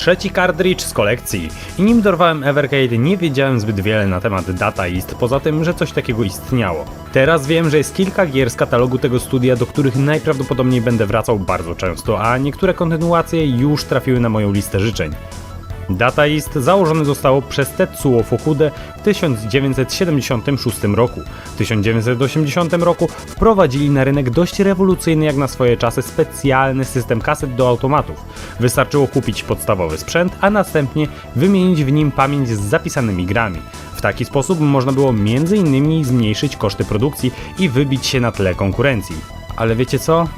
trzeci cartridge z kolekcji. I nim dorwałem Evercade, nie wiedziałem zbyt wiele na temat Data East, poza tym, że coś takiego istniało. Teraz wiem, że jest kilka gier z katalogu tego studia, do których najprawdopodobniej będę wracał bardzo często, a niektóre kontynuacje już trafiły na moją listę życzeń. Data East założone zostało przez Tetsuo Fukudę w 1976 roku. W 1980 roku wprowadzili na rynek dość rewolucyjny jak na swoje czasy specjalny system kaset do automatów. Wystarczyło kupić podstawowy sprzęt, a następnie wymienić w nim pamięć z zapisanymi grami. W taki sposób można było m.in. zmniejszyć koszty produkcji i wybić się na tle konkurencji. Ale wiecie co?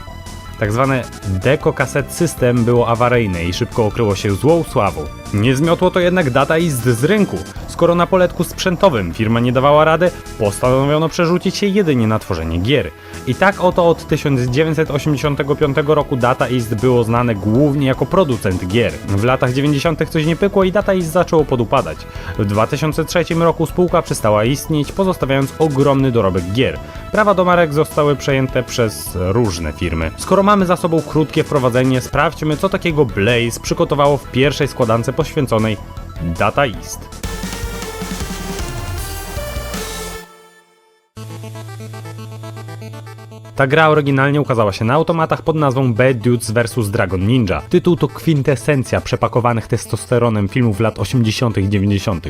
Tak zwane Deco Cassette System było awaryjne i szybko okryło się złą sławą. Nie zmiotło to jednak Data East z rynku. Skoro na poletku sprzętowym firma nie dawała rady, postanowiono przerzucić się jedynie na tworzenie gier. I tak oto od 1985 roku Data East było znane głównie jako producent gier. W latach 90. coś nie pykło i Data East zaczęło podupadać. W 2003 roku spółka przestała istnieć, pozostawiając ogromny dorobek gier. Prawa do marek zostały przejęte przez różne firmy. Skoro mamy za sobą krótkie wprowadzenie, sprawdźmy co takiego Blaze przygotowało w pierwszej składance poświęconej Data East. Ta gra oryginalnie ukazała się na automatach pod nazwą Bad Dudes vs Dragon Ninja. Tytuł to kwintesencja przepakowanych testosteronem filmów lat 80. i 90.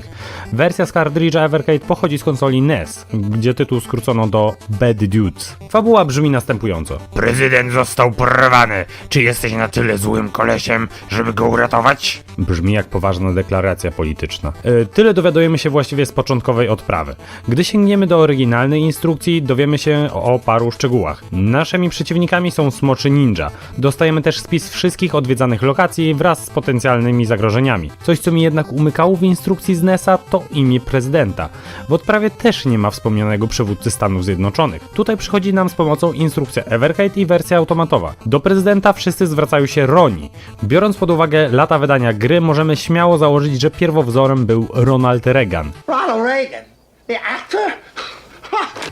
Wersja z cartridge'a Evercade pochodzi z konsoli NES, gdzie tytuł skrócono do Bad Dudes. Fabuła brzmi następująco. Prezydent został porwany. Czy jesteś na tyle złym kolesiem, żeby go uratować? Brzmi jak poważna deklaracja polityczna. E, tyle dowiadujemy się właściwie z początkowej odprawy. Gdy sięgniemy do oryginalnej instrukcji, dowiemy się o paru szczegółach. Naszymi przeciwnikami są smoczy ninja. Dostajemy też spis wszystkich odwiedzanych lokacji wraz z potencjalnymi zagrożeniami. Coś, co mi jednak umykało w instrukcji z NES-a, to imię prezydenta. W odprawie też nie ma wspomnianego przywódcy Stanów Zjednoczonych. Tutaj przychodzi nam z pomocą instrukcja Evercade i wersja automatowa. Do prezydenta wszyscy zwracają się Roni. Biorąc pod uwagę lata wydania gry, możemy śmiało założyć, że pierwowzorem był Ronald Reagan. Ronald Reagan, the actor?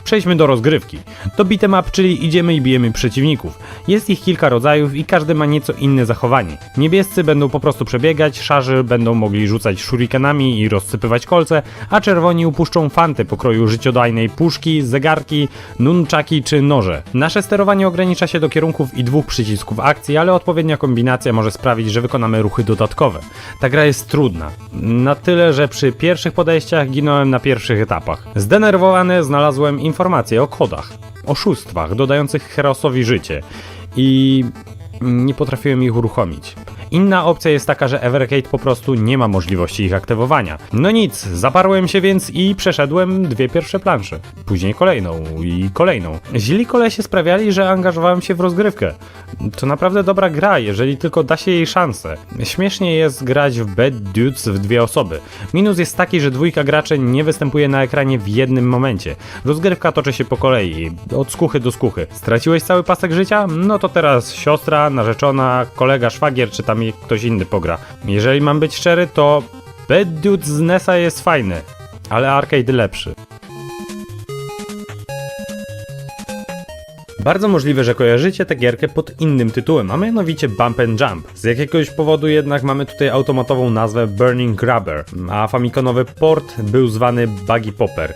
Przejdźmy do rozgrywki. To beat'em up, czyli idziemy i bijemy przeciwników. Jest ich kilka rodzajów i każdy ma nieco inne zachowanie. Niebiescy będą po prostu przebiegać, szarzy będą mogli rzucać shurikenami i rozsypywać kolce, a czerwoni upuszczą fanty pokroju życiodajnej puszki, zegarki, nunchaki czy noże. Nasze sterowanie ogranicza się do kierunków i dwóch przycisków akcji, ale odpowiednia kombinacja może sprawić, że wykonamy ruchy dodatkowe. Ta gra jest trudna. Na tyle, że przy pierwszych podejściach ginąłem na pierwszych etapach. Zdenerwowany znalazłem informacje o kodach, oszustwach dodających Herosowi życie i nie potrafiłem ich uruchomić. Inna opcja jest taka, że Evercade po prostu nie ma możliwości ich aktywowania. No nic, zaparłem się więc i przeszedłem dwie pierwsze plansze. Później kolejną i kolejną. Źli kolesie sprawiali, że angażowałem się w rozgrywkę. To naprawdę dobra gra, jeżeli tylko da się jej szansę. Śmiesznie jest grać w Bad Dudes w dwie osoby. Minus jest taki, że dwójka graczy nie występuje na ekranie w jednym momencie. Rozgrywka toczy się po kolei, od skuchy do skuchy. Straciłeś cały pasek życia? No to teraz siostra, narzeczona, kolega, szwagier czy tam ktoś inny pogra. Jeżeli mam być szczery, to Bad Dudes z NESa jest fajny, ale arcade lepszy. Bardzo możliwe, że kojarzycie tę gierkę pod innym tytułem, a mianowicie Bump and Jump. Z jakiegoś powodu jednak mamy tutaj automatową nazwę Burning Grabber, a famikonowy port był zwany Buggy Popper.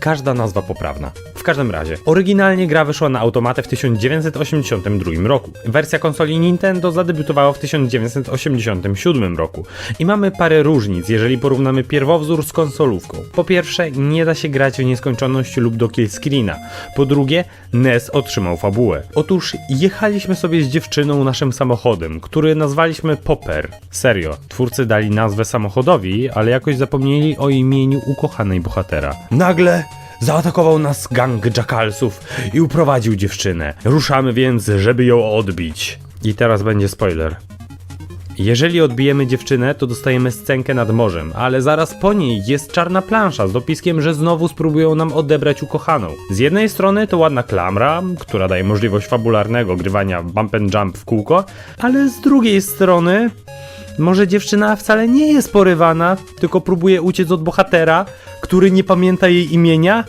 Każda nazwa poprawna. W każdym razie, oryginalnie gra wyszła na automatę w 1982 roku. Wersja konsoli Nintendo zadebiutowała w 1987 roku. I mamy parę różnic, jeżeli porównamy pierwowzór z konsolówką. Po pierwsze, nie da się grać w nieskończoność lub do killscreena. Po drugie, NES otrzymał fabułę. Otóż jechaliśmy sobie z dziewczyną naszym samochodem, który nazwaliśmy Popper. Serio, twórcy dali nazwę samochodowi, ale jakoś zapomnieli o imieniu ukochanej bohatera. Nagle Zaatakował nas gang jackalsów i uprowadził dziewczynę. Ruszamy więc, żeby ją odbić. I teraz będzie spoiler. Jeżeli odbijemy dziewczynę, to dostajemy scenkę nad morzem, ale zaraz po niej jest czarna plansza z dopiskiem, że znowu spróbują nam odebrać ukochaną. Z jednej strony to ładna klamra, która daje możliwość fabularnego grywania bump and jump w kółko, ale z drugiej strony może dziewczyna wcale nie jest porywana, tylko próbuje uciec od bohatera, który nie pamięta jej imienia?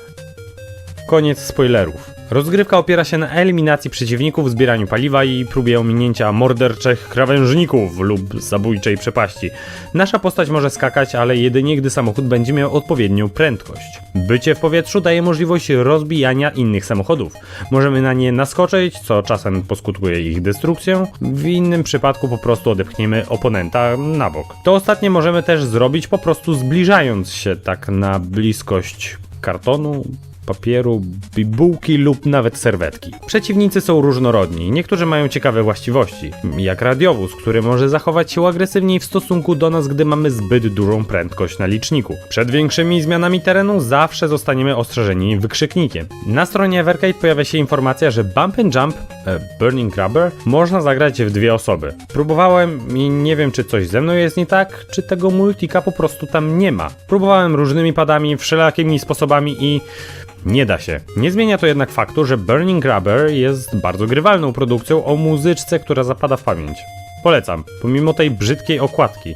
Koniec spoilerów. Rozgrywka opiera się na eliminacji przeciwników, zbieraniu paliwa i próbie ominięcia morderczych krawężników lub zabójczej przepaści. Nasza postać może skakać, ale jedynie gdy samochód będzie miał odpowiednią prędkość. Bycie w powietrzu daje możliwość rozbijania innych samochodów. Możemy na nie naskoczyć, co czasem poskutkuje ich destrukcją, w innym przypadku po prostu odepchniemy oponenta na bok. To ostatnie możemy też zrobić po prostu zbliżając się tak na bliskość kartonu, papieru, bibułki lub nawet serwetki. Przeciwnicy są różnorodni, niektórzy mają ciekawe właściwości, jak radiowóz, który może zachować się agresywniej w stosunku do nas, gdy mamy zbyt dużą prędkość na liczniku. Przed większymi zmianami terenu zawsze zostaniemy ostrzeżeni wykrzyknikiem. Na stronie Evercade pojawia się informacja, że Bump and Jump, e, Burning Rubber, można zagrać w dwie osoby. Próbowałem i nie wiem, czy coś ze mną jest nie tak, czy tego multika po prostu tam nie ma. Próbowałem różnymi padami, wszelakimi sposobami i nie da się. Nie zmienia to jednak faktu, że Burning Rubber jest bardzo grywalną produkcją o muzyczce, która zapada w pamięć. Polecam, pomimo tej brzydkiej okładki.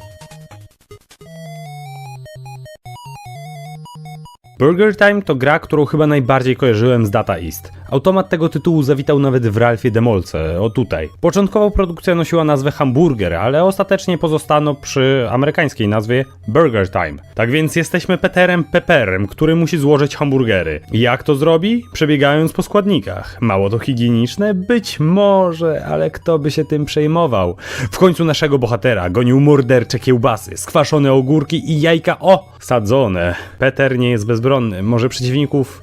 Burger Time to gra, którą chyba najbardziej kojarzyłem z Data East. Automat tego tytułu zawitał nawet w Ralfie Demolce, o tutaj. Początkowo produkcja nosiła nazwę Hamburger, ale ostatecznie pozostano przy amerykańskiej nazwie Burger Time. Tak więc jesteśmy Peterem Pepperem, który musi złożyć hamburgery. Jak to zrobi? Przebiegając po składnikach. Mało to higieniczne? Być może, ale kto by się tym przejmował? W końcu naszego bohatera gonił mordercze kiełbasy, skwaszone ogórki i jajka o sadzone. Peter nie jest bezbronny, może przeciwników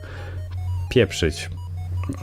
pieprzyć.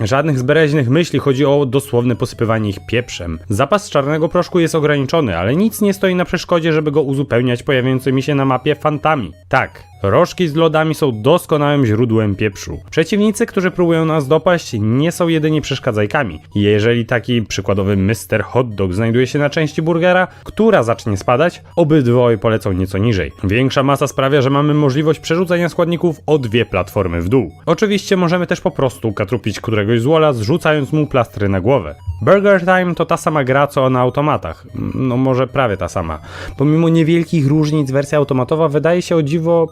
Żadnych zbereźnych myśli, chodzi o dosłowne posypywanie ich pieprzem. Zapas czarnego proszku jest ograniczony, ale nic nie stoi na przeszkodzie, żeby go uzupełniać pojawiającymi się na mapie fantami. Tak, rożki z lodami są doskonałym źródłem pieprzu. Przeciwnicy, którzy próbują nas dopaść, nie są jedynie przeszkadzajkami. Jeżeli taki przykładowy Mr. Hot Dog znajduje się na części burgera, która zacznie spadać, obydwoje polecą nieco niżej. Większa masa sprawia, że mamy możliwość przerzucenia składników o dwie platformy w dół. Oczywiście możemy też po prostu katrupić któregoś złola, zrzucając mu plastry na głowę. Burger Time to ta sama gra co na automatach. No może prawie ta sama. Pomimo niewielkich różnic wersja automatowa wydaje się o dziwo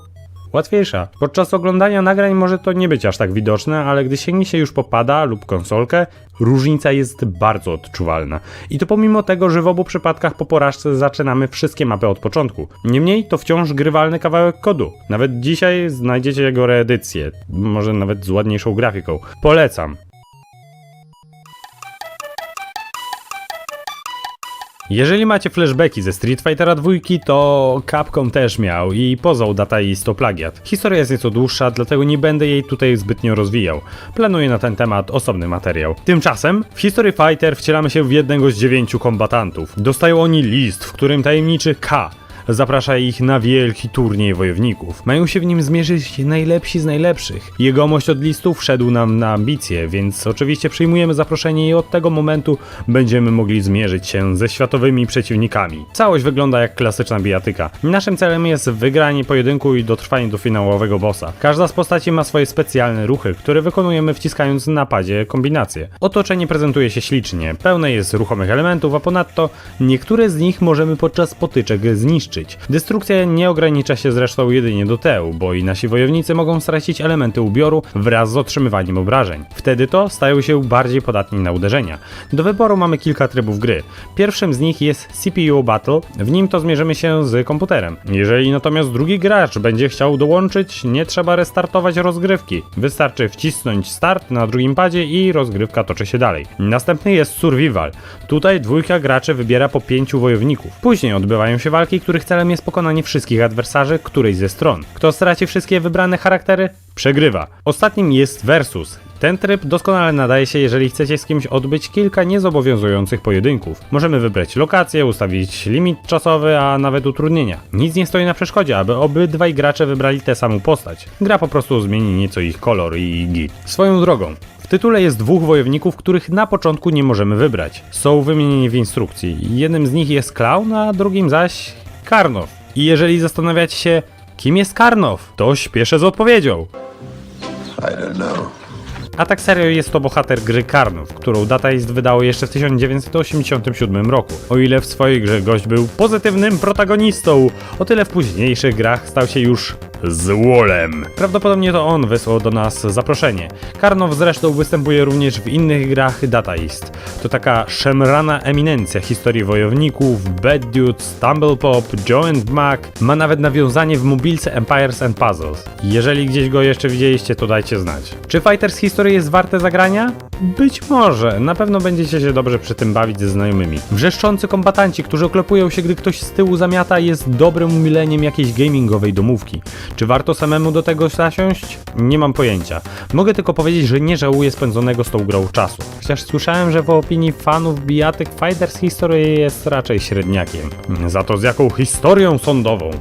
łatwiejsza. Podczas oglądania nagrań może to nie być aż tak widoczne, ale gdy sięgnie się już popada lub konsolkę, różnica jest bardzo odczuwalna. I to pomimo tego, że w obu przypadkach po porażce zaczynamy wszystkie mapy od początku. Niemniej to wciąż grywalny kawałek kodu. Nawet dzisiaj znajdziecie jego reedycję, może nawet z ładniejszą grafiką. Polecam. Jeżeli macie flashbacki ze Street Fightera 2, to Capcom też miał i pozwał Data East to plagiat. Historia jest nieco dłuższa, dlatego nie będę jej tutaj zbytnio rozwijał. Planuję na ten temat osobny materiał. Tymczasem w History Fighter wcielamy się w jednego z dziewięciu kombatantów. Dostają oni list, w którym tajemniczy K zaprasza ich na wielki turniej wojowników. Mają się w nim zmierzyć najlepsi z najlepszych. Jegomość od listów wszedł nam na ambicje, więc oczywiście przyjmujemy zaproszenie i od tego momentu będziemy mogli zmierzyć się ze światowymi przeciwnikami. Całość wygląda jak klasyczna bijatyka. Naszym celem jest wygranie pojedynku i dotrwanie do finałowego bossa. Każda z postaci ma swoje specjalne ruchy, które wykonujemy wciskając na padzie kombinacje. Otoczenie prezentuje się ślicznie, pełne jest ruchomych elementów, a ponadto niektóre z nich możemy podczas potyczek zniszczyć. Destrukcja nie ogranicza się zresztą jedynie do teł, bo i nasi wojownicy mogą stracić elementy ubioru wraz z otrzymywaniem obrażeń. Wtedy to stają się bardziej podatni na uderzenia. Do wyboru mamy kilka trybów gry. Pierwszym z nich jest CPU Battle, w nim to zmierzymy się z komputerem. Jeżeli natomiast drugi gracz będzie chciał dołączyć, nie trzeba restartować rozgrywki. Wystarczy wcisnąć start na drugim padzie i rozgrywka toczy się dalej. Następny jest Survival. Tutaj dwójka graczy wybiera po pięciu wojowników. Później odbywają się walki, których celem jest pokonanie wszystkich adwersarzy którejś ze stron. Kto straci wszystkie wybrane charaktery, przegrywa. Ostatnim jest Versus. Ten tryb doskonale nadaje się, jeżeli chcecie z kimś odbyć kilka niezobowiązujących pojedynków. Możemy wybrać lokację, ustawić limit czasowy, a nawet utrudnienia. Nic nie stoi na przeszkodzie, aby obydwaj gracze wybrali tę samą postać. Gra po prostu zmieni nieco ich kolor i git. Swoją drogą, w tytule jest dwóch wojowników, których na początku nie możemy wybrać. Są wymienieni w instrukcji. Jednym z nich jest Clown, a drugim zaś Karnow. I jeżeli zastanawiacie się, kim jest Karnow, to śpieszę z odpowiedzią. I don't know. A tak serio jest to bohater gry Karnów, którą Data East wydało jeszcze w 1987 roku. O ile w swojej grze gość był pozytywnym protagonistą, o tyle w późniejszych grach stał się już z Wolem. Prawdopodobnie to on wysłał do nas zaproszenie. Karnow zresztą występuje również w innych grach Data East. To taka szemrana eminencja historii wojowników, Bad Dude, Stumble Pop, Joe and Mac, ma nawet nawiązanie w mobilce Empires and Puzzles. Jeżeli gdzieś go jeszcze widzieliście, to dajcie znać. Czy Fighters History jest warte zagrania? Być może, na pewno będziecie się dobrze przy tym bawić ze znajomymi. Wrzeszczący kombatanci, którzy oklepują się, gdy ktoś z tyłu zamiata, jest dobrym umileniem jakiejś gamingowej domówki. Czy warto samemu do tego zasiąść? Nie mam pojęcia. Mogę tylko powiedzieć, że nie żałuję spędzonego z tą grą czasu. Chociaż słyszałem, że w opinii fanów bijatyk Fighters History jest raczej średniakiem. Za to z jaką historią sądową.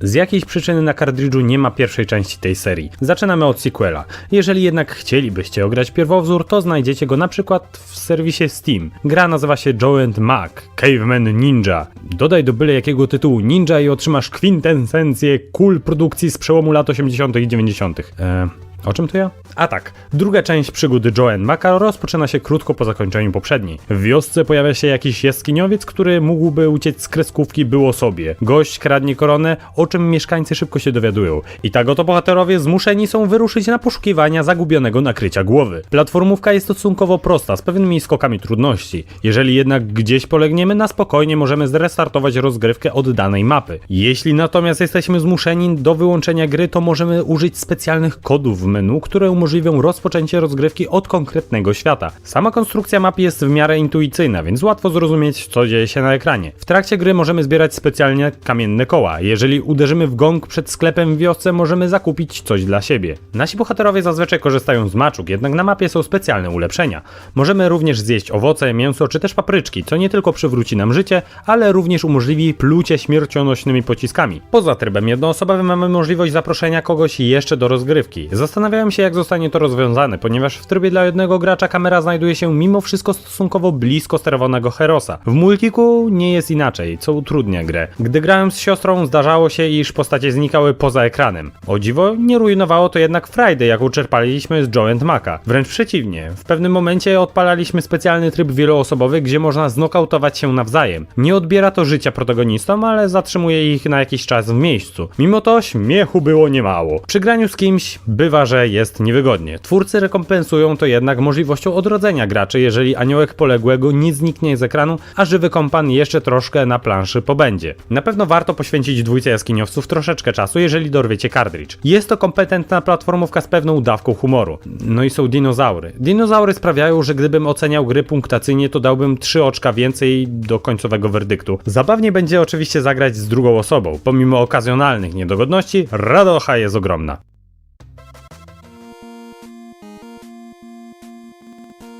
Z jakiejś przyczyny na kartridżu nie ma pierwszej części tej serii. Zaczynamy od sequela. Jeżeli jednak chcielibyście ograć pierwowzór, to znajdziecie go na przykład w serwisie Steam. Gra nazywa się Joe and Mac, Caveman Ninja. Dodaj do byle jakiego tytułu Ninja i otrzymasz kwintesencję cool produkcji z przełomu lat 80. i 90. Eee, o czym to ja? A tak, druga część przygódy Joe Maca rozpoczyna się krótko po zakończeniu poprzedniej. W wiosce pojawia się jakiś jaskiniowiec, który mógłby uciec z kreskówki było sobie. Gość kradnie koronę, o czym mieszkańcy szybko się dowiadują. I tak oto bohaterowie zmuszeni są wyruszyć na poszukiwania zagubionego nakrycia głowy. Platformówka jest stosunkowo prosta, z pewnymi skokami trudności. Jeżeli jednak gdzieś polegniemy, na spokojnie możemy zrestartować rozgrywkę od danej mapy. Jeśli natomiast jesteśmy zmuszeni do wyłączenia gry, to możemy użyć specjalnych kodów w menu, które umożliwią rozpoczęcie rozgrywki od konkretnego świata. Sama konstrukcja mapy jest w miarę intuicyjna, więc łatwo zrozumieć, co dzieje się na ekranie. W trakcie gry możemy zbierać specjalnie kamienne koła. Jeżeli uderzymy w gong przed sklepem w wiosce, możemy zakupić coś dla siebie. Nasi bohaterowie zazwyczaj korzystają z maczug, jednak na mapie są specjalne ulepszenia. Możemy również zjeść owoce, mięso czy też papryczki, co nie tylko przywróci nam życie, ale również umożliwi plucie śmiercionośnymi pociskami. Poza trybem jednoosobowym mamy możliwość zaproszenia kogoś jeszcze do rozgrywki. Zastanawiałem się, jak zostanie to rozwiązane, ponieważ w trybie dla jednego gracza kamera znajduje się mimo wszystko stosunkowo blisko sterowanego Herosa. W multiku nie jest inaczej, co utrudnia grę. Gdy grałem z siostrą, zdarzało się, iż postacie znikały poza ekranem. O dziwo, nie rujnowało to jednak Friday, jaką czerpaliśmy z Joe and Maca. Wręcz przeciwnie, w pewnym momencie odpalaliśmy specjalny tryb wieloosobowy, gdzie można znokautować się nawzajem. Nie odbiera to życia protagonistom, ale zatrzymuje ich na jakiś czas w miejscu. Mimo to śmiechu było niemało. Przy graniu z kimś bywa, że jest niewygodnie. Twórcy rekompensują to jednak możliwością odrodzenia graczy, jeżeli aniołek poległego nie zniknie z ekranu, a żywy kompan jeszcze troszkę na planszy pobędzie. Na pewno warto poświęcić dwójce jaskiniowców troszeczkę czasu, jeżeli dorwiecie kartridż. Jest to kompetentna platformówka z pewną dawką humoru. No i są dinozaury. Dinozaury sprawiają, że gdybym oceniał gry punktacyjnie, to dałbym 3 oczka więcej do końcowego werdyktu. Zabawnie będzie oczywiście zagrać z drugą osobą. Pomimo okazjonalnych niedogodności, radocha jest ogromna.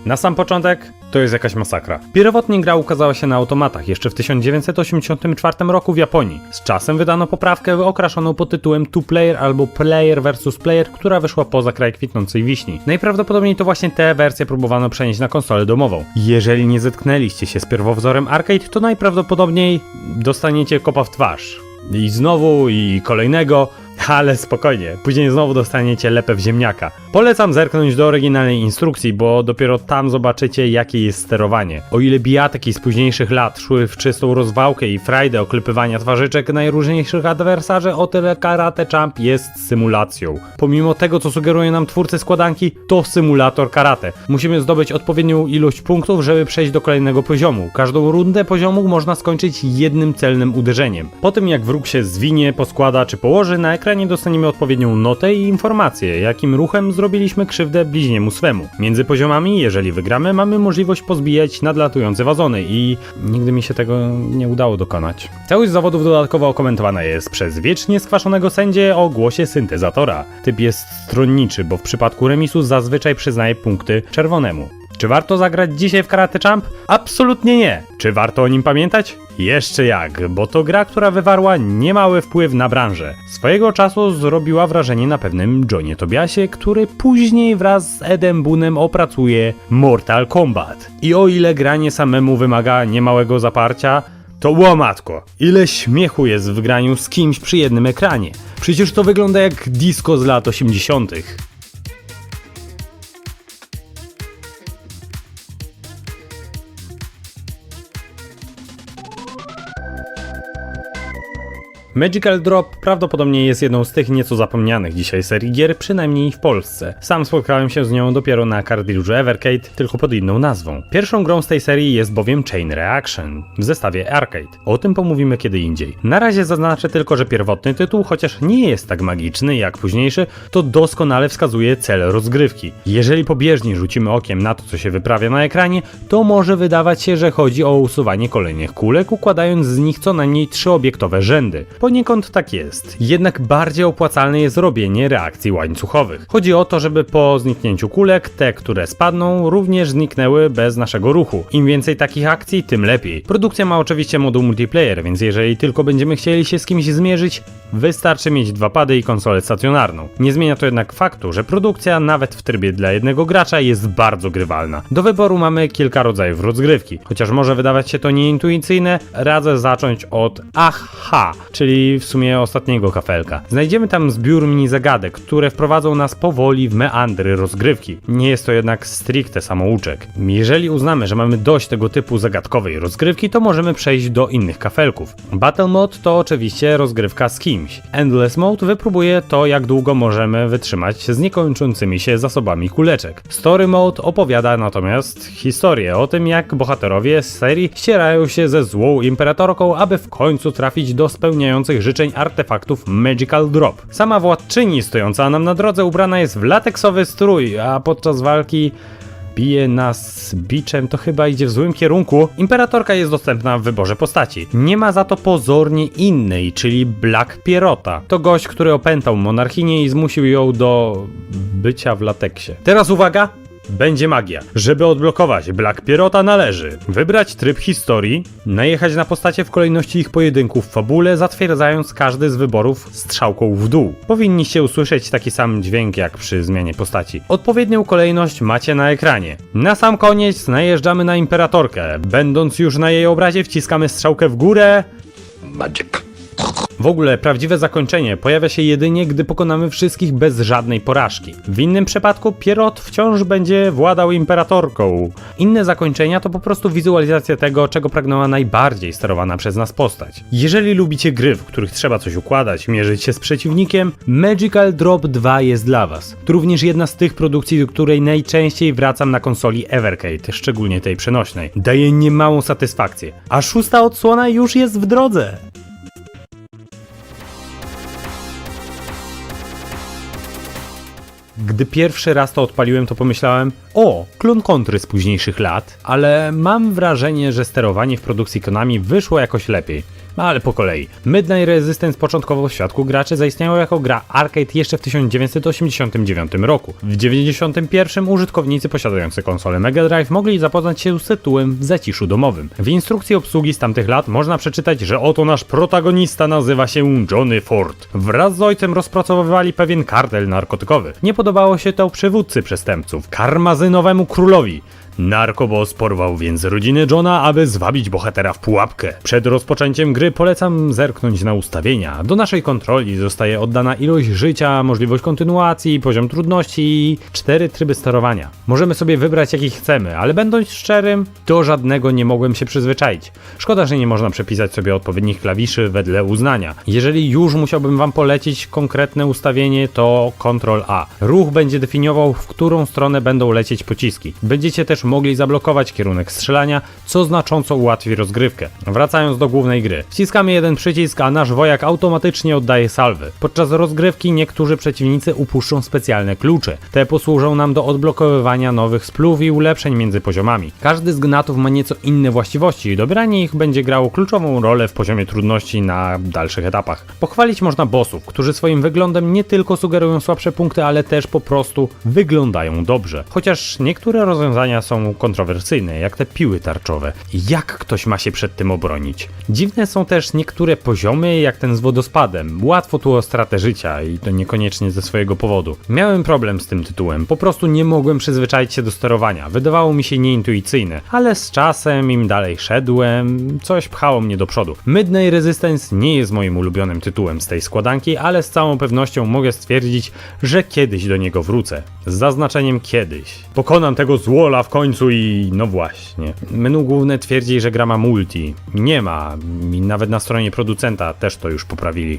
Na sam początek to jest jakaś masakra. Pierwotnie gra ukazała się na automatach jeszcze w 1984 roku w Japonii. Z czasem wydano poprawkę okraszoną pod tytułem Two Player albo Player vs Player, która wyszła poza kraj kwitnącej wiśni. Najprawdopodobniej to właśnie tę wersję próbowano przenieść na konsolę domową. Jeżeli nie zetknęliście się z pierwowzorem arcade, to najprawdopodobniej dostaniecie kopa w twarz. I znowu, i kolejnego. Ale spokojnie, później znowu dostaniecie lepę w ziemniaka. Polecam zerknąć do oryginalnej instrukcji, bo dopiero tam zobaczycie jakie jest sterowanie. O ile bijatyki z późniejszych lat szły w czystą rozwałkę i frajdę oklepywania twarzyczek najróżniejszych adwersarzy, o tyle Karate Champ jest symulacją. Pomimo tego, co sugerują nam twórcy składanki, to symulator karate. Musimy zdobyć odpowiednią ilość punktów, żeby przejść do kolejnego poziomu. Każdą rundę poziomu można skończyć jednym celnym uderzeniem. Po tym jak wróg się zwinie, poskłada czy położy, na ekranie dostaniemy odpowiednią notę i informację, jakim ruchem zrobiliśmy krzywdę bliźniemu swemu. Między poziomami, jeżeli wygramy, mamy możliwość pozbijać nadlatujące wazony i nigdy mi się tego nie udało dokonać. Całość zawodów dodatkowo okomentowana jest przez wiecznie skwaszonego sędzię o głosie syntezatora. Typ jest stronniczy, bo w przypadku remisu zazwyczaj przyznaje punkty czerwonemu. Czy warto zagrać dzisiaj w Karate Champ? Absolutnie nie. Czy warto o nim pamiętać? Jeszcze jak, bo to gra, która wywarła niemały wpływ na branżę. Swojego czasu zrobiła wrażenie na pewnym Johnie Tobiasie, który później wraz z Edem Boonem opracuje Mortal Kombat. I o ile granie samemu wymaga niemałego zaparcia, to łomatko, ile śmiechu jest w graniu z kimś przy jednym ekranie. Przecież to wygląda jak disco z lat 80. Magical Drop prawdopodobnie jest jedną z tych nieco zapomnianych dzisiaj serii gier, przynajmniej w Polsce. Sam spotkałem się z nią dopiero na kartridżu Evercade, tylko pod inną nazwą. Pierwszą grą z tej serii jest bowiem Chain Reaction w zestawie Arcade. O tym pomówimy kiedy indziej. Na razie zaznaczę tylko, że pierwotny tytuł, chociaż nie jest tak magiczny jak późniejszy, to doskonale wskazuje cel rozgrywki. Jeżeli pobieżnie rzucimy okiem na to, co się wyprawia na ekranie, to może wydawać się, że chodzi o usuwanie kolejnych kulek, układając z nich co najmniej trzy obiektowe rzędy. Poniekąd tak jest. Jednak bardziej opłacalne jest robienie reakcji łańcuchowych. Chodzi o to, żeby po zniknięciu kulek, te, które spadną, również zniknęły bez naszego ruchu. Im więcej takich akcji, tym lepiej. Produkcja ma oczywiście moduł multiplayer, więc jeżeli tylko będziemy chcieli się z kimś zmierzyć, wystarczy mieć dwa pady i konsolę stacjonarną. Nie zmienia to jednak faktu, że produkcja nawet w trybie dla jednego gracza jest bardzo grywalna. Do wyboru mamy kilka rodzajów rozgrywki. Chociaż może wydawać się to nieintuicyjne, radzę zacząć od AHA, czyli w sumie ostatniego kafelka. Znajdziemy tam zbiór mini zagadek, które wprowadzą nas powoli w meandry rozgrywki. Nie jest to jednak stricte samouczek. Jeżeli uznamy, że mamy dość tego typu zagadkowej rozgrywki, to możemy przejść do innych kafelków. Battle Mode to oczywiście rozgrywka z kimś. Endless Mode wypróbuje to, jak długo możemy wytrzymać z niekończącymi się zasobami kuleczek. Story Mode opowiada natomiast historię o tym, jak bohaterowie z serii ścierają się ze złą imperatorką, aby w końcu trafić do spełniających życzeń artefaktów Magical Drop. Sama władczyni stojąca nam na drodze ubrana jest w lateksowy strój, a podczas walki bije nas biczem, to chyba idzie w złym kierunku. Imperatorka jest dostępna w wyborze postaci. Nie ma za to pozornie innej, czyli Black Pierota. To gość, który opętał monarchinię i zmusił ją do bycia w lateksie. Teraz uwaga! Będzie magia. Żeby odblokować Black Pierota należy wybrać tryb historii, najechać na postacie w kolejności ich pojedynków w fabule, zatwierdzając każdy z wyborów strzałką w dół. Powinniście usłyszeć taki sam dźwięk jak przy zmianie postaci. Odpowiednią kolejność macie na ekranie. Na sam koniec najeżdżamy na Imperatorkę. Będąc już na jej obrazie wciskamy strzałkę w górę, Magic. W ogóle prawdziwe zakończenie pojawia się jedynie, gdy pokonamy wszystkich bez żadnej porażki. W innym przypadku Pierrot wciąż będzie władał imperatorką. Inne zakończenia to po prostu wizualizacja tego, czego pragnęła najbardziej sterowana przez nas postać. Jeżeli lubicie gry, w których trzeba coś układać, mierzyć się z przeciwnikiem, Magical Drop 2 jest dla Was. To również jedna z tych produkcji, do której najczęściej wracam na konsoli Evercade, szczególnie tej przenośnej. Daje niemałą satysfakcję. A szósta odsłona już jest w drodze. Gdy pierwszy raz to odpaliłem, to pomyślałem, o, klon kontry z późniejszych lat, ale mam wrażenie, że sterowanie w produkcji Konami wyszło jakoś lepiej. Ale po kolei. Midnight Resistance początkowo w świadku graczy zaistniało jako gra arcade jeszcze w 1989 roku. W 1991 użytkownicy posiadający konsolę Mega Drive mogli zapoznać się z tytułem w zaciszu domowym. W instrukcji obsługi z tamtych lat można przeczytać, że oto nasz protagonista nazywa się Johnny Ford. Wraz z ojcem rozpracowywali pewien kartel narkotykowy. Nie podobało się to przywódcy przestępców, karmazynowemu królowi. Narkobos porwał więc rodzinę Johna, aby zwabić bohatera w pułapkę. Przed rozpoczęciem gry polecam zerknąć na ustawienia. Do naszej kontroli zostaje oddana ilość życia, możliwość kontynuacji, poziom trudności i cztery tryby sterowania. Możemy sobie wybrać jaki chcemy, ale będąc szczerym, do żadnego nie mogłem się przyzwyczaić. Szkoda, że nie można przepisać sobie odpowiednich klawiszy wedle uznania. Jeżeli już musiałbym wam polecić konkretne ustawienie, to Ctrl A. Ruch będzie definiował, w którą stronę będą lecieć pociski. Będziecie też mogli zablokować kierunek strzelania, co znacząco ułatwi rozgrywkę. Wracając do głównej gry. Wciskamy jeden przycisk, a nasz wojak automatycznie oddaje salwy. Podczas rozgrywki niektórzy przeciwnicy upuszczą specjalne klucze. Te posłużą nam do odblokowywania nowych splów i ulepszeń między poziomami. Każdy z gnatów ma nieco inne właściwości i dobieranie ich będzie grało kluczową rolę w poziomie trudności na dalszych etapach. Pochwalić można bossów, którzy swoim wyglądem nie tylko sugerują słabsze punkty, ale też po prostu wyglądają dobrze. Chociaż niektóre rozwiązania są kontrowersyjne, jak te piły tarczowe. Jak ktoś ma się przed tym obronić? Dziwne są też niektóre poziomy, jak ten z wodospadem. Łatwo tu o stratę życia i to niekoniecznie ze swojego powodu. Miałem problem z tym tytułem, po prostu nie mogłem przyzwyczaić się do sterowania. Wydawało mi się nieintuicyjne, ale z czasem im dalej szedłem, coś pchało mnie do przodu. Midnight Resistance nie jest moim ulubionym tytułem z tej składanki, ale z całą pewnością mogę stwierdzić, że kiedyś do niego wrócę. Z zaznaczeniem kiedyś. Pokonam tego złola w końcu końcu i no właśnie. Menu główne twierdzi, że gra ma multi. Nie ma. I nawet na stronie producenta też to już poprawili.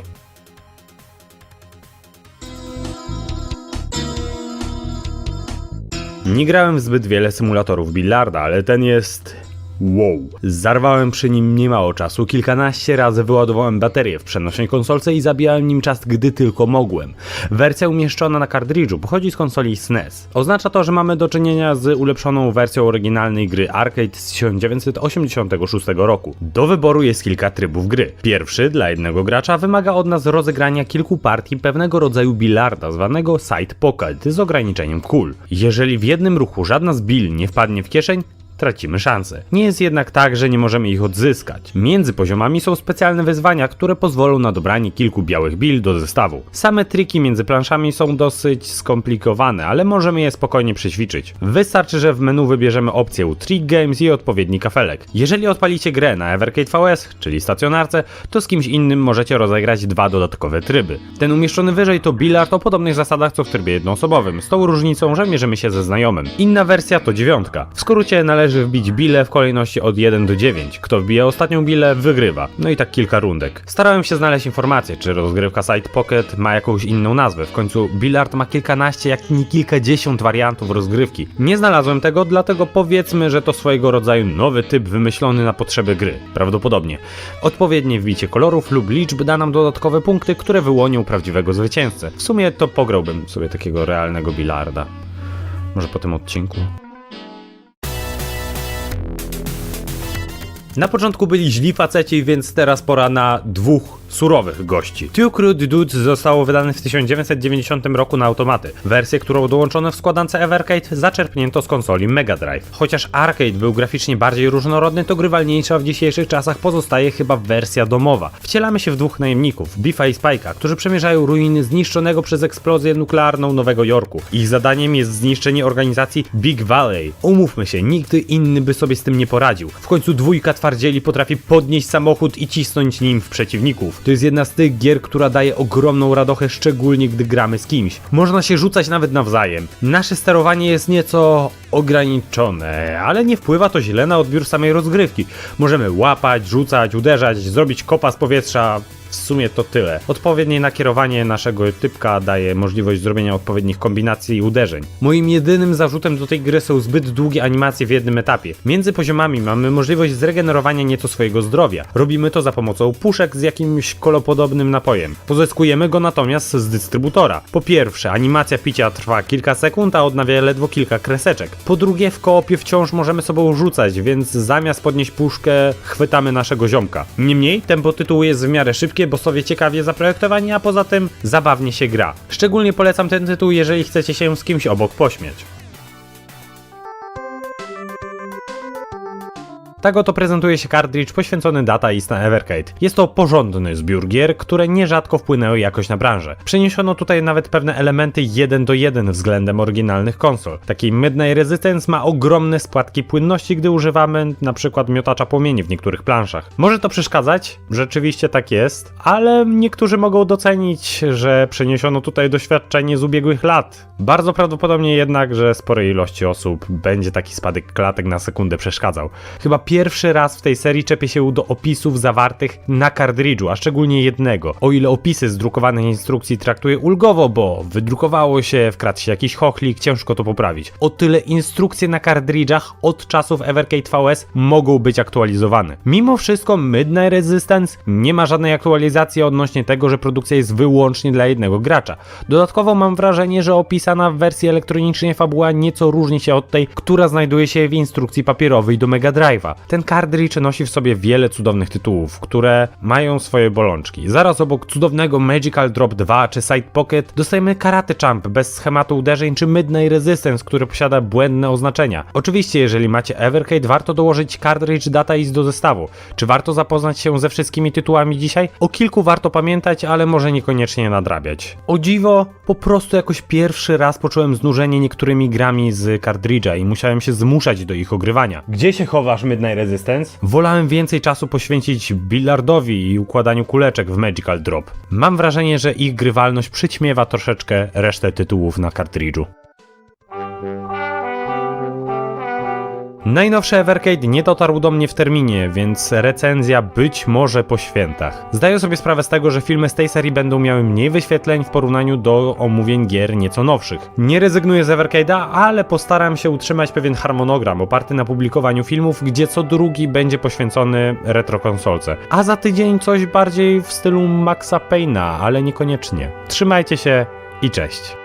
Nie grałem w zbyt wiele symulatorów billarda, ale ten jest. Wow. Zarwałem przy nim niemało czasu, kilkanaście razy wyładowałem baterię w przenośnej konsolce i zabijałem nim czas, gdy tylko mogłem. Wersja umieszczona na kartridżu pochodzi z konsoli SNES. Oznacza to, że mamy do czynienia z ulepszoną wersją oryginalnej gry arcade z 1986 roku. Do wyboru jest kilka trybów gry. Pierwszy, dla jednego gracza, wymaga od nas rozegrania kilku partii pewnego rodzaju bilarda, zwanego side pocket, z ograniczeniem kul. Jeżeli w jednym ruchu żadna z bil nie wpadnie w kieszeń, tracimy szansę. Nie jest jednak tak, że nie możemy ich odzyskać. Między poziomami są specjalne wyzwania, które pozwolą na dobranie kilku białych bil do zestawu. Same triki między planszami są dosyć skomplikowane, ale możemy je spokojnie przećwiczyć. Wystarczy, że w menu wybierzemy opcję Trick Games i odpowiedni kafelek. Jeżeli odpalicie grę na Evercade VS, czyli stacjonarce, to z kimś innym możecie rozegrać dwa dodatkowe tryby. Ten umieszczony wyżej to bilard o podobnych zasadach co w trybie jednoosobowym, z tą różnicą, że mierzymy się ze znajomym. Inna wersja to dziewiątka. W skrócie należy wbić bile w kolejności od 1 do 9. Kto wbije ostatnią bilę, wygrywa. No i tak kilka rundek. Starałem się znaleźć informację, czy rozgrywka Side Pocket ma jakąś inną nazwę. W końcu bilard ma kilkanaście, jak nie kilkadziesiąt wariantów rozgrywki. Nie znalazłem tego, dlatego powiedzmy, że to swojego rodzaju nowy typ wymyślony na potrzeby gry. Prawdopodobnie. Odpowiednie wbicie kolorów lub liczb da nam dodatkowe punkty, które wyłonią prawdziwego zwycięzcę. W sumie to pograłbym sobie takiego realnego bilarda. Może po tym odcinku. Na początku byli źli faceci, więc teraz pora na dwóch surowych gości. Two Crude Dudes zostało wydane w 1990 roku na automaty. Wersję, którą dołączono w składance Evercade, zaczerpnięto z konsoli Mega Drive. Chociaż arcade był graficznie bardziej różnorodny, to grywalniejsza w dzisiejszych czasach pozostaje chyba wersja domowa. Wcielamy się w dwóch najemników, Biffa i Spike'a, którzy przemierzają ruiny zniszczonego przez eksplozję nuklearną Nowego Jorku. Ich zadaniem jest zniszczenie organizacji Big Valley. Umówmy się, nikt inny by sobie z tym nie poradził. W końcu dwójka twardzieli potrafi podnieść samochód i cisnąć nim w przeciwników. To jest jedna z tych gier, która daje ogromną radochę, szczególnie gdy gramy z kimś. Można się rzucać nawet nawzajem. Nasze sterowanie jest nieco ograniczone, ale nie wpływa to źle na odbiór samej rozgrywki. Możemy łapać, rzucać, uderzać, zrobić kopa z powietrza. W sumie to tyle. Odpowiednie nakierowanie naszego typka daje możliwość zrobienia odpowiednich kombinacji i uderzeń. Moim jedynym zarzutem do tej gry są zbyt długie animacje w jednym etapie. Między poziomami mamy możliwość zregenerowania nieco swojego zdrowia. Robimy to za pomocą puszek z jakimś kolopodobnym napojem. Pozyskujemy go natomiast z dystrybutora. Po pierwsze, animacja picia trwa kilka sekund, a odnawia ledwo kilka kreseczek. Po drugie, w koopie wciąż możemy sobą rzucać, więc zamiast podnieść puszkę, chwytamy naszego ziomka. Niemniej, tempo tytułu jest w miarę szybkie, bo sobie ciekawie zaprojektowani, a poza tym zabawnie się gra. Szczególnie polecam ten tytuł, jeżeli chcecie się z kimś obok pośmiać. Tak oto prezentuje się kartridż poświęcony Data East na Evercade. Jest to porządny zbiór gier, które nierzadko wpłynęły jakoś na branżę. Przeniesiono tutaj nawet pewne elementy 1 do 1 względem oryginalnych konsol. Taki Midnight Resistance ma ogromne spłatki płynności, gdy używamy przykład miotacza płomieni w niektórych planszach. Może to przeszkadzać, rzeczywiście tak jest, ale niektórzy mogą docenić, że przeniesiono tutaj doświadczenie z ubiegłych lat. Bardzo prawdopodobnie jednak, że sporej ilości osób będzie taki spadek klatek na sekundę przeszkadzał. Chyba pierwszy raz w tej serii czepię się do opisów zawartych na kartridżu, a szczególnie jednego. O ile opisy z drukowanych instrukcji traktuję ulgowo, bo wydrukowało się, wkradł się jakiś chochlik, ciężko to poprawić. O tyle instrukcje na kartridżach od czasów Evercade VS mogą być aktualizowane. Mimo wszystko Midnight Resistance nie ma żadnej aktualizacji odnośnie tego, że produkcja jest wyłącznie dla jednego gracza. Dodatkowo mam wrażenie, że opisana w wersji elektronicznej fabuła nieco różni się od tej, która znajduje się w instrukcji papierowej do Mega Drive'a. Ten kartridż nosi w sobie wiele cudownych tytułów, które mają swoje bolączki. Zaraz obok cudownego Magical Drop 2 czy Side Pocket dostajemy Karate Champ bez schematu uderzeń czy Midnight Resistance, który posiada błędne oznaczenia. Oczywiście jeżeli macie Evercade warto dołożyć kartridż Data East do zestawu. Czy warto zapoznać się ze wszystkimi tytułami dzisiaj? O kilku warto pamiętać, ale może niekoniecznie nadrabiać. O dziwo, po prostu jakoś pierwszy raz poczułem znużenie niektórymi grami z kartridża i musiałem się zmuszać do ich ogrywania. Gdzie się chowasz Midnight Resistance? Wolałem więcej czasu poświęcić billardowi i układaniu kuleczek w Magical Drop. Mam wrażenie, że ich grywalność przyćmiewa troszeczkę resztę tytułów na kartridżu. Najnowszy Evercade nie dotarł do mnie w terminie, więc recenzja być może po świętach. Zdaję sobie sprawę z tego, że filmy z tej serii będą miały mniej wyświetleń w porównaniu do omówień gier nieco nowszych. Nie rezygnuję z Evercade'a, ale postaram się utrzymać pewien harmonogram oparty na publikowaniu filmów, gdzie co drugi będzie poświęcony retrokonsolce. A za tydzień coś bardziej w stylu Maxa Payna, ale niekoniecznie. Trzymajcie się i cześć.